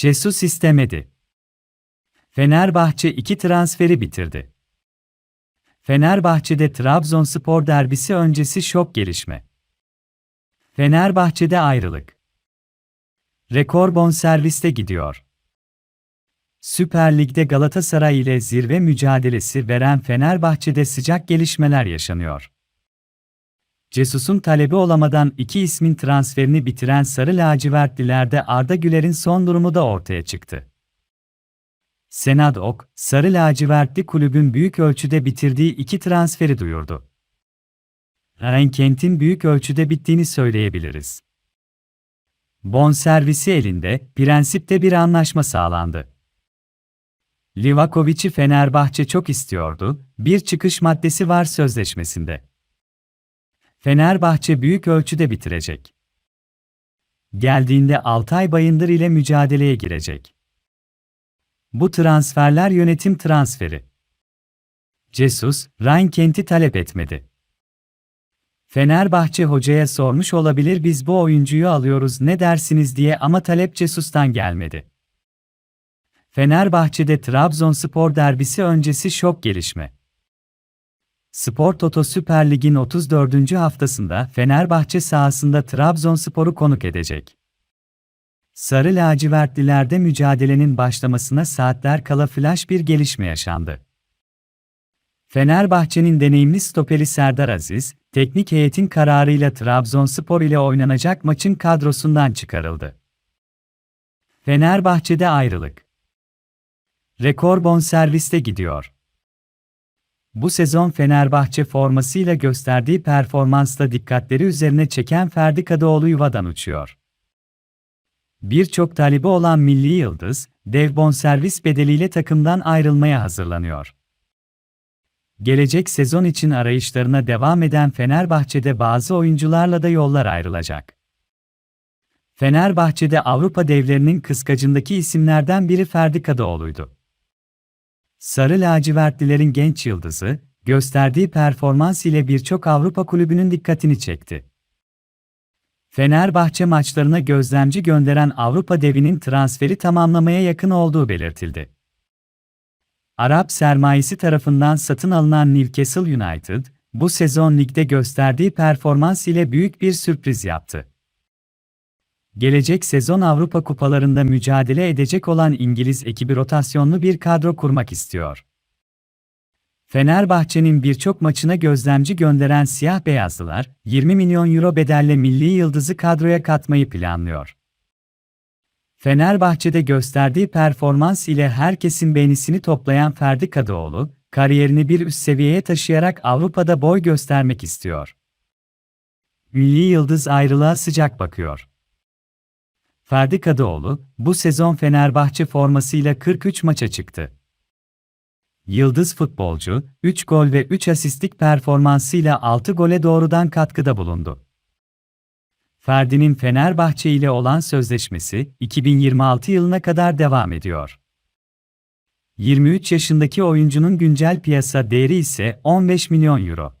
Jesus istemedi. Fenerbahçe iki transferi bitirdi. Fenerbahçe'de Trabzonspor derbisi öncesi şok gelişme. Fenerbahçe'de ayrılık. Rekor bonserviste gidiyor. Süper Lig'de Galatasaray ile zirve mücadelesi veren Fenerbahçe'de sıcak gelişmeler yaşanıyor. Cesus'un talebi olamadan iki ismin transferini bitiren Sarı Lacivertlilerde Arda Güler'in son durumu da ortaya çıktı. Senad Ok, Sarı Lacivertli kulübün büyük ölçüde bitirdiği iki transferi duyurdu. Rhein-Kent'in büyük ölçüde bittiğini söyleyebiliriz. Bonservisi elinde, prensipte bir anlaşma sağlandı. Livakovic'i Fenerbahçe çok istiyordu, bir çıkış maddesi var sözleşmesinde. Fenerbahçe büyük ölçüde bitirecek. Geldiğinde Altay Bayındır ile mücadeleye girecek. Bu transferler yönetim transferi. Jesus, Rhein-Kent'i talep etmedi. Fenerbahçe hocaya sormuş olabilir biz bu oyuncuyu alıyoruz ne dersiniz diye ama talep Jesus'tan gelmedi. Fenerbahçe'de Trabzonspor derbisi öncesi şok gelişme. Spor Toto Süper Lig'in 34. haftasında Fenerbahçe sahasında Trabzonspor'u konuk edecek. Sarı lacivertlilerde mücadelenin başlamasına saatler kala flash bir gelişme yaşandı. Fenerbahçe'nin deneyimli stoperi Serdar Aziz, teknik heyetin kararıyla Trabzonspor ile oynanacak maçın kadrosundan çıkarıldı. Fenerbahçe'de ayrılık. Rekor bonserviste gidiyor. Bu sezon Fenerbahçe formasıyla gösterdiği performansla dikkatleri üzerine çeken Ferdi Kadıoğlu yuvadan uçuyor. Birçok talibi olan milli yıldız, dev bonservis bedeliyle takımdan ayrılmaya hazırlanıyor. Gelecek sezon için arayışlarına devam eden Fenerbahçe'de bazı oyuncularla da yollar ayrılacak. Fenerbahçe'de Avrupa devlerinin kıskacındaki isimlerden biri Ferdi Kadıoğlu'ydu. Sarı lacivertlilerin genç yıldızı, gösterdiği performans ile birçok Avrupa kulübünün dikkatini çekti. Fenerbahçe maçlarına gözlemci gönderen Avrupa devinin transferi tamamlamaya yakın olduğu belirtildi. Arap sermayesi tarafından satın alınan Newcastle United, bu sezon ligde gösterdiği performans ile büyük bir sürpriz yaptı. Gelecek sezon Avrupa kupalarında mücadele edecek olan İngiliz ekibi rotasyonlu bir kadro kurmak istiyor. Fenerbahçe'nin birçok maçına gözlemci gönderen siyah beyazlılar, 20 milyon euro bedelle milli yıldızı kadroya katmayı planlıyor. Fenerbahçe'de gösterdiği performans ile herkesin beğenisini toplayan Ferdi Kadıoğlu, kariyerini bir üst seviyeye taşıyarak Avrupa'da boy göstermek istiyor. Milli yıldız ayrılığa sıcak bakıyor. Ferdi Kadıoğlu, bu sezon Fenerbahçe formasıyla 43 maça çıktı. Yıldız futbolcu, 3 gol ve 3 asistlik performansıyla 6 gole doğrudan katkıda bulundu. Ferdi'nin Fenerbahçe ile olan sözleşmesi 2026 yılına kadar devam ediyor. 23 yaşındaki oyuncunun güncel piyasa değeri ise 15 milyon euro.